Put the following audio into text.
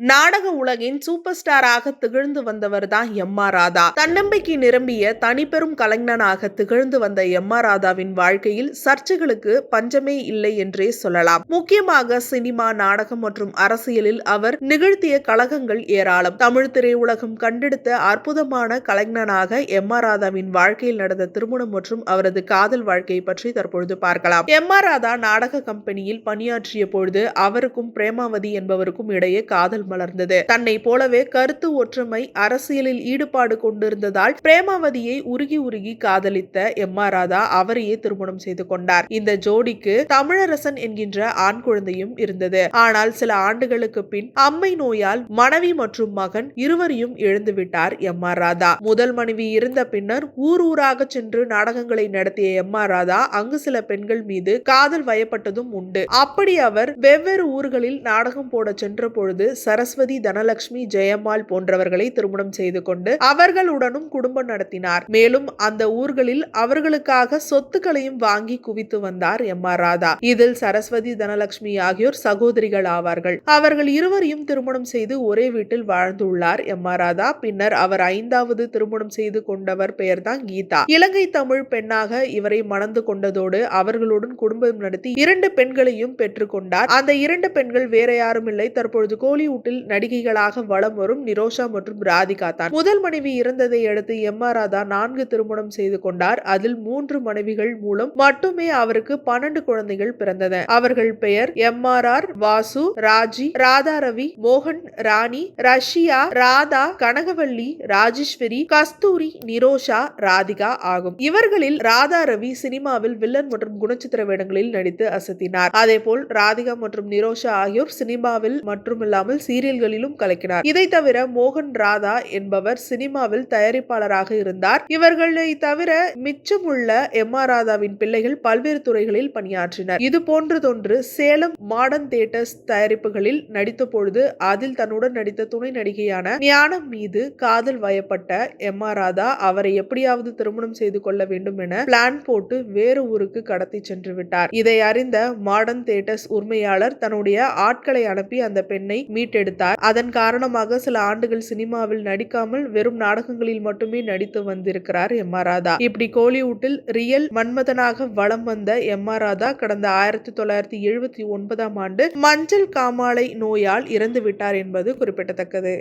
நாடக உலகின் சூப்பர் ஸ்டாராக திகழ்ந்து வந்தவர் தான் எம் ஆர் ராதா. தன்னம்பிக்கை நிரம்பிய தனிப்பெரும் கலைஞனாக திகழ்ந்து வந்த எம் ஆர் ராதாவின் வாழ்க்கையில் சர்ச்சைகளுக்கு பஞ்சமே இல்லை என்றே சொல்லலாம். முக்கியமாக சினிமா நாடகம் மற்றும் அரசியலில் அவர் நிகழ்த்திய கழகங்கள் ஏராளம். தமிழ் திரையுலகம் கண்டெடுத்த அற்புதமான கலைஞனாக எம் ஆர் ராதாவின் வாழ்க்கையில் நடந்த திருமணம் மற்றும் அவரது காதல் வாழ்க்கையை பற்றி தற்பொழுது பார்க்கலாம். எம் ஆர் ராதா நாடக கம்பெனியில் பணியாற்றிய பொழுது அவருக்கும் பிரேமாவதி என்பவருக்கும் இடையே காதல் மலர்ந்தது. தன்னை போலவே கருத்து ஒற்றுமை அரசியலில் ஈடுபாடு கொண்டிருந்ததால் பிரேமாவதியை உருகி உருகி காதலித்த எம் ஆர் ராதா அவரையே திருமணம் செய்து கொண்டார். இந்த ஜோடிக்கு தமிழரசன் என்கின்ற ஆண் குழந்தையும் இருந்தது. ஆனால் சில ஆண்டுகளுக்கு பின் அம்மை நோயால் மனைவி மற்றும் மகன் இருவரையும் இழந்துவிட்டார் எம் ஆர் ராதா. முதல் மனைவி இருந்த பின்னர் ஊர் ஊராக சென்று நாடகங்களை நடத்திய எம் ஆர் ராதா அங்கு சில பெண்கள் மீது காதல் வயப்பட்டதும் உண்டு. அப்படி அவர் வெவ்வேறு ஊர்களில் நாடகம் போட சென்ற பொழுது சரஸ்வதி தனலட்சுமி ஜெயம்மாள் போன்றவர்களை திருமணம் செய்து கொண்டு அவர்களுடனும் குடும்பம் நடத்தினார். மேலும் அந்த ஊர்களில் அவர்களுக்காக சொத்துக்களையும் வாங்கி குவித்து வந்தார் எம் ஆர் ராதா. இதில் சரஸ்வதி தனலட்சுமி ஆகியோர் சகோதரிகள் ஆவார்கள். அவர்கள் இருவரையும் திருமணம் செய்து ஒரே வீட்டில் வாழ்ந்துள்ளார் எம் ஆர் ராதா. பின்னர் அவர் ஐந்தாவது திருமணம் செய்து கொண்டவர் பெயர்தான் கீதா. இலங்கை தமிழ் பெண்ணாக இவரை மணந்து கொண்டதோடு அவர்களுடன் குடும்பம் நடத்தி இரண்டு பெண்களையும் பெற்றுக்கொண்டார் அந்த இரண்டு பெண்கள் வேற யாரும் இல்லை. தற்பொழுது கூட்டில் நடிகைகளாக வலம் வரும் நிரோஷா மற்றும் ராதிகா தான். முதல் மனைவி இறந்ததை அடுத்து எம் ஆர் ராதா நான்கு திருமணம் செய்து கொண்டார். அதில் மூன்று மனைவிகள் மூலம் மட்டுமே அவருக்கு பன்னெண்டு குழந்தைகள் பிறந்தன. அவர்கள் பெயர் M R R Vasu Raji Radha Ravi மோகன் ராணி ரஷ்யா ராதா கனகவல்லி ராஜேஸ்வரி கஸ்தூரி நிரோஷா ராதிகா ஆகும். இவர்களில் ராதா ரவி சினிமாவில் வில்லன் மற்றும் குணச்சித்திர வேடங்களில் நடித்து அசத்தினார். அதேபோல் ராதிகா மற்றும் நிரோஷா ஆகியோர் சினிமாவில் மட்டுமில்லாமல் சி சீரியல்களிலும் கலக்கினார். இதை தவிர மோகன் ராதா என்பவர் சினிமாவில் தயாரிப்பாளராக இருந்தார். இவர்களை தவிர மிச்சமுள்ள எம் ஆர் ராதாவின் பிள்ளைகள் பல்வேறு துறைகளில் பணியாற்றினர். இது போன்றதொன்று சேலம் மாடர்ன் தியேட்டர்ஸ் தயாரிப்புகளில் நடித்த பொழுது அதில் தன்னுடன் நடித்த துணை நடிகையான ஞானம் மீது காதல் வயப்பட்ட எம் ஆர் ராதா அவரை எப்படியாவது திருமணம் செய்து கொள்ள வேண்டும் என பிளான் போட்டு வேறு ஊருக்கு கடத்தி சென்று விட்டார். இதை அறிந்த மாடர்ன் தியேட்டர்ஸ் உரிமையாளர் தன்னுடைய ஆட்களை அனுப்பி அந்த பெண்ணை எடுத்தார். அதன் காரணமாக சில ஆண்டுகள் சினிமாவில் நடிக்காமல் வெறும் நாடகங்களில் மட்டுமே நடித்து வந்திருக்கிறார் எம் ஆர் ராதா. இப்படி கோலிவுட்டில் ரியல் மன்மதனாக வலம் வந்த எம் ஆர் ராதா கடந்த ஆயிரத்தி தொள்ளாயிரத்தி எழுபத்தி ஒன்பதாம் ஆண்டு மஞ்சள் காமாலை நோயால் இறந்து விட்டார் என்பது குறிப்பிடத்தக்கது.